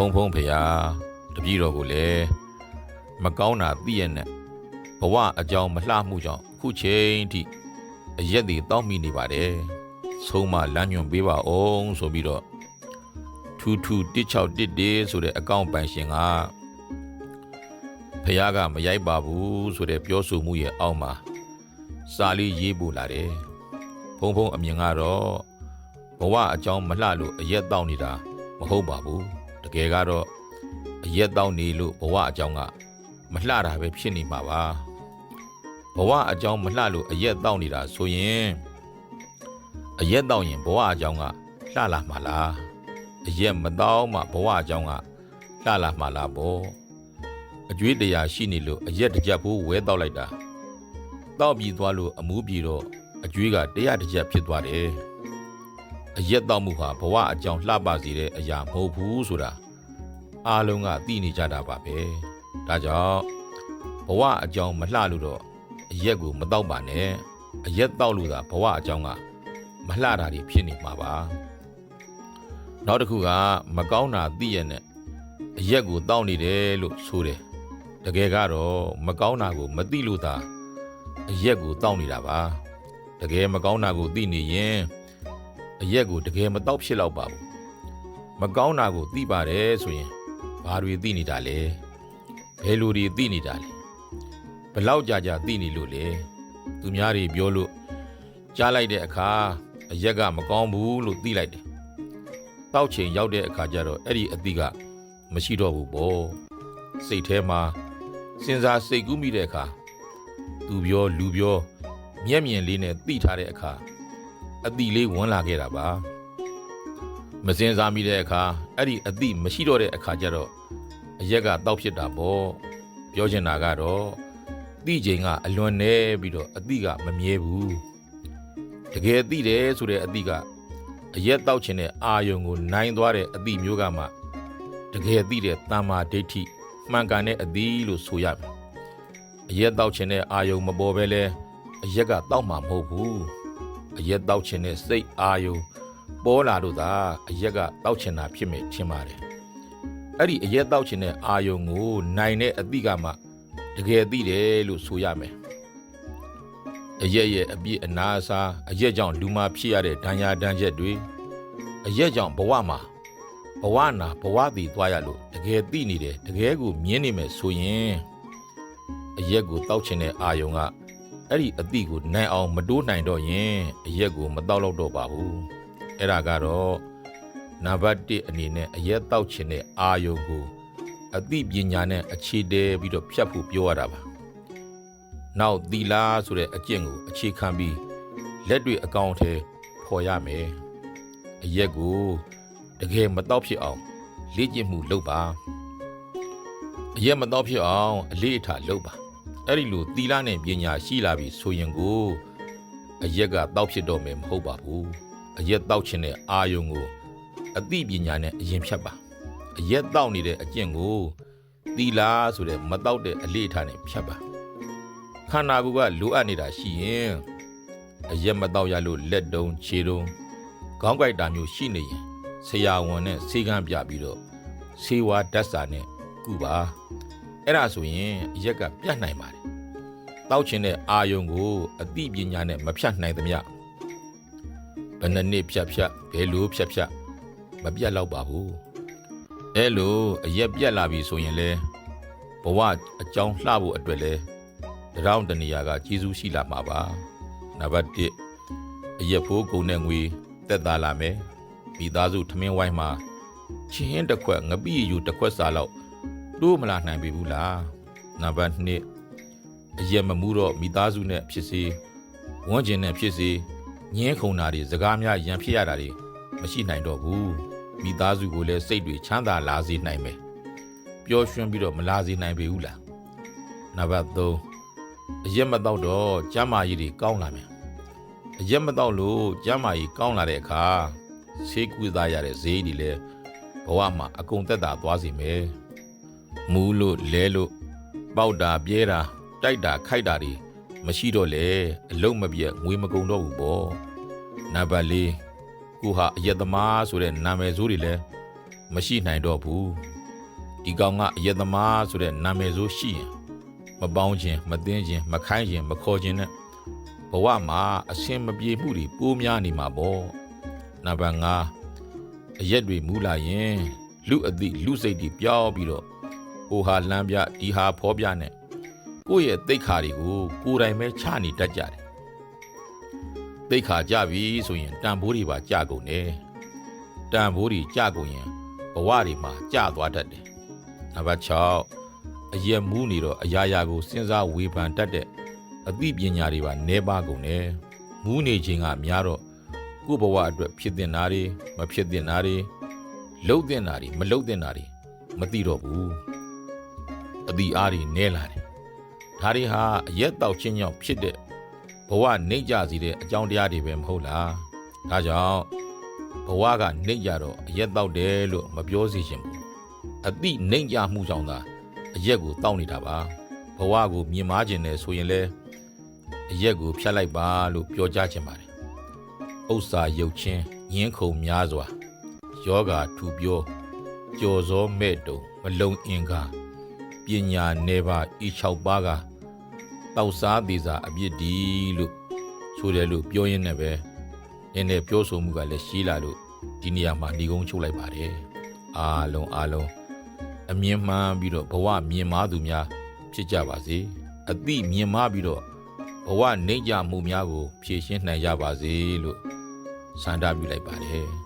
ဖုံဖုံဖေယားတပည့်တော်ကိုလည်းမကောင်းတာသိရနဲ့ဘဝအကြောင်းမလှမှုကြောင့်အခုချိန်ထိအရက်တွေတောက်မိနေပါတယ်ဆုံးမလမ်းညွန်ပေးပါအောင်ဆိုပြီးတော့ထူထူ1611ဆိုတဲ့အကောင့်ပိုင်ရှင်ကဖယားကမရိုက်ပါဘူးဆိုတဲ့ပြောဆိုမှုရဲ့အောက်မှာစာလေးရေးပို့လာတယ်ဖုံဖုံအမြင်ကတော့ဘဝအကြောင်းမလှလို့အရက်တောက်နေတာမဟုတ်ပါဘူးတ ကယ်ကတော့အရက်တောက်နေလို့ဘဝအကြောင်းကမလှတာပဲဖြစ်နေမှာပါဘဝအကြောင်းမလှလို့အရက်တောက်နေတာဆိုရင်အရက်တောက်ရင်ဘဝအကြောင်းကလှလာမှာလားအရက်မတောက်မှဘဝအကြောင်းကလှလာမှာလားပေါ့အကျွေးတရားရှိနေလို့အရက်တစ်ကြက်ဖို့ဝဲတောက်လိုက်တာတောက်ပြီးသွားလို့အမူးပြီးတော့အကျွေးကတရားတစ်ကြက်ဖြစ်သွားတယ်အရက်တောက်မှုဟာဘဝအကြောင်းလှပစေတဲ့အရာမဟုတ်ဘူးဆိုတာ အားလုံးကသိနေကြတာပါပဲဒါကြောင့်ဘဝအကြောင်းမလှလို့တော့အရက်ကိုမတောက်ပါနဲ့အရက်တောက်လို့သာဘဝအကြောင်းကမလှတာတွေဖြစ်နေမှာပါနောက်တစ်ခုကမကောင်းတာသိရနဲ့အရက်ကိုတောက်နေတယ်လို့ဆိုတယ်တကယ်ကတော့မကောင်းတာကိုမသိလို့သာအရက်ကိုတောက်နေတာပါတကယ်မကောင်းတာကိုသိနေရင်အရက်ကိုတကယ်မတောက်ဖြစ်တော့ပါဘူးမကောင်းတာကိုသိပါတယ်ဆိုရင် ဘာတွေသိနေတာလဲဘယ်လိုတွေသိနေတာလဲဘလောက်ကြာကြာသိနေလို့လဲသူများတွေပြောလို့ကြားလိုက်တဲ့အခါအရက်ကမကောင်းဘူးလို့သိလိုက်တယ်တောက်ချိန်ရောက်တဲ့အခါကျတော့အဲ့ဒီအသည့်ကမရှိတော့ဘူးပေါ့စိတ်ထဲမှာစဉ်းစားစိတ်ကူးမိတဲ့အခါသူပြောလူပြောမျက်မြင်လေးနဲ့သိထားတဲ့အခါအသည့်လေးဝင်လာခဲ့တာပါ မစင်စားမိတဲ့အခါအဲ့ဒီအသည့်မရှိတော့တဲ့အခါကျတော့အရက်ကတောက်ဖြစ်တာပေါ့ပြောချင်တာကတော့သိချိန်ကအလွန်နေပြီးတော့အသည့်ကမမြဲဘူးတကယ်သိတယ်ဆိုတဲ့အသည့်ကအရက်တောက်ချင်တဲ့အာယုံကိုနိုင်သွားတဲ့အသည့်မျိုးကမှတကယ်သိတဲ့တမ္မာဒိဋ္ဌိမှန်ကန်တဲ့အသည့်လို့ဆိုရမယ်အရက်တောက်ချင်တဲ့အာယုံမပေါ်ပဲလဲအရက်ကတောက်မှာမဟုတ်ဘူးအရက်တောက်ချင်တဲ့စိတ်အာယုံ ပေါ်လာလို့သာအရက်ကတောက်ချင်တာဖြစ်မယ်ထင်ပါတယ်အဲ့ဒီအရက်တောက်ချင်တဲ့အာယုံကို နိုင်တဲ့အသည့်ကမှတကယ်သိတယ်လို့ဆိုရမယ်အရက်ရဲ့အပြည့်အနာအစားအရက်ကြောင့်လူမာဖြစ်ရတဲ့ဒဏ်ရာဒဏ်ချက်တွေအရက်ကြောင့်ဘဝမှာဘဝနာဘဝတည်သွားရလို့တကယ်သိနေတယ်တကယ်ကိုမြင်နေမယ်ဆိုရင်အရက်ကိုတောက်ချင်တဲ့အာယုံကအဲ့ဒီအသည့်ကိုနိုင်အောင်မတိုးနိုင်တော့ရင်အရက်ကိုမတောက်တော့တော့ပါဘူး အဲ့ဒါကတော့နံပါတ်1အနေနဲ့အရက်တောက်ချင်တဲ့အာယုံကိုအသိပညာနဲ့အခြေတည်ပြီးတော့ဖြတ်ဖို့ပြောရတာပါနောက်သီလာဆိုတဲ့အကျင့်ကိုအခြေခံပြီးလက်တွေအကောင့်ထဲပေါ်ရမယ်အရက်ကိုတကယ်မတော့ဖြစ်အောင်လေ့ကျင့်မှုလုပ်ပါအရက်မတော့ဖြစ်အောင်အလေးအထားလုပ်ပါအဲ့ဒီလိုသီလနဲ့ပညာရှိလာပြီဆိုရင်ကိုအရက်ကတောက်ဖြစ်တော့မယ်မဟုတ်ပါဘူး အရက်တောက်ခြင်းတဲ့အာယုံကိုအသိပညာနဲ့အရင်ဖြတ်ပါအရက်တောက်နေတဲ့အကျင့်ကိုသီလာဆိုတဲ့မတောက်တဲ့အလေးအထားနဲ့ဖြတ်ပါခန္ဓာကိုယ်ကလိုအပ်နေတာရှိရင်အရက်မတောက်ရလို့လက်တုံးခြေတုံးခေါင်းကိုက်တာမျိုးရှိနေရင်ဆရာဝန်နဲ့ဆေးကန်းပြပြီးတော့ဆေးဝါးဓာတ်စာနဲ့ကုပါအဲ့ဒါဆိုရင်အရက်ကပြတ်နိုင်ပါတယ်တောက်ချင်တဲ့အာယုံကိုအသိပညာနဲ့မဖြတ်နိုင်သမျှ ဘယ်နှစ်နှစ်ဖြတ်ဖြတ်ဘယ်လိုဖြတ်ဖြတ်မပြတ်တော့ပါဘူးအဲ့လိုအရက်ပြတ်လာပြီဆိုရင်လေဘဝအကြောင်းလှဖို့အတွက်လဲတရောင်းတနေရာကကျေးဇူးရှိလာမှာပါနံပါတ်1အရက်ဖိုးကုန်တဲ့ငွေတက်သားလာမယ်မိသားစုထမင်းဝိုင်းမှာချင်းတစ်ခွက်ငပိယူတစ်ခွက်စာလောက်တိုးမလာနိုင်ပြီဘူးလားနံပါတ်2အရက်မမှုတော့မိသားစုနဲ့ဖြစ်စေဝန်းကျင်နဲ့ဖြစ်စေ ညင်းခုန်တာတွေစကားများရန်ဖြစ်ရတာတွေမရှိနိုင်တော့ဘူးမိသားစုကိုလည်းစိတ်တွေချမ်းသာလာစေနိုင်မယ်ပျော်ရွှင်ပြီးတော့မလာစေနိုင်ပေဘူးလားနံပါတ်3အရက်မတော့တော့ကျမ်းမာရေးတွေကောင်းလာမယ်အရက်မတော့လို့ကျမ်းမာရေးကောင်းလာတဲ့အခါဆေးကုသရတဲ့ဈေးတွေလည်းဘဝမှာအကုန်သက်သာသွားစေမယ်မူးလို့လဲလို့ပေါက်တာပြဲတာတိုက်တာခိုက်တာတွေ မရှိတော့လေအလုံးမပြတ်ငွေမကုန်တော့ဘူးပေါ့နံပါတ်၄ကိုဟာအယက်သမားဆိုတဲ့နာမည်ဆိုးတွေလဲမရှိနိုင်တော့ဘူးဒီကောင်ကအယက်သမားဆိုတဲ့နာမည်ဆိုရှိရင်မပေါင်းခြင်းမသိခြင်းမခိုင်းခြင်းမခေါ်ခြင်းနဲ့ဘဝမှာအစင်မပြေမှုတွေပိုးများနေမှာပေါ့နံပါတ်5အရက်တွေမူလာရင် လူအသည့်လူစိတ်တွေပျောက်ပြီးတော့ဟိုဟာလမ်းပြဒီဟာဖောပြနဲ့ ကိုယ့်ရဲ့တိတ်ခါတွေကိုကိုယ်တိုင်ပဲချနေတတ်ကြတယ်တိတ်ခါကြပြီဆိုရင်တန်ဖိုးတွေပါကြကုန်တယ်တန်ဖိုးတွေကြကုန်ရင်ဘဝတွေမှာကြသွားတတ်တယ်နံပါတ်6အရက်မူးနေတော့အရာရာကိုစဉ်းစားဝေဖန်တတ်တဲ့အသိပညာတွေပါနှဲပါကုန်တယ်မူးနေခြင်းကများတော့ကိုယ့်ဘဝအတွက်ဖြစ်တင်တာတွေမဖြစ်တင်တာတွေလှုပ်တင်တာတွေမလှုပ်တင်တာတွေမသိတော့ဘူးအတိအားတွေနဲလာတယ် ဒါတွေဟာအရက်တောက်ချင်းကြောင့်ဖြစ်တဲ့ဘဝနှိမ့်ကြစီတဲ့အကြောင်းတရားတွေပဲမဟုတ်လားဒါကြောင့်ဘဝကနှိမ့်ကြတော့အရက်တောက်တယ်လို့မပြောစီချင်ဘူးအတိနှိမ့်ကြမှုကြောင့်သာအရက်ကိုတောက်နေတာပါဘဝကိုမြင်မာခြင်းနဲ့ဆိုရင်လဲအရက်ကိုဖြတ်လိုက်ပါလို့ပြောကြားချင်ပါတယ်ဥစ္စာရုပ်ချင်းညင်းခုန်များစွာယောဂါထူပြောကြော်စောမဲ့တုံမလုံအင်္ဂါ ပညာနေပါဤ6ပါးကတောက်စားသေးစာအပြစ်ဒီလို့ဆိုတယ်လို့ပြောရင်းနဲ့ပဲနည်းနည်းပြောဆိုမှုကလည်းရှိလာလို့ဒီနေရာမှာညီကုန်းချုပ်လိုက်ပါတယ်အားလုံးအားလုံးအမြင်မှန်ပြီးတော့ဘဝမြင်မာသူများဖြစ်ကြပါစေအတိမြင်မာပြီးတော့ဘဝနှိမ့်ကြမှုများကို ဖြည့်ရှင်းနိုင်ကြပါစေလို့ဆန္ဒပြုလိုက်ပါတယ်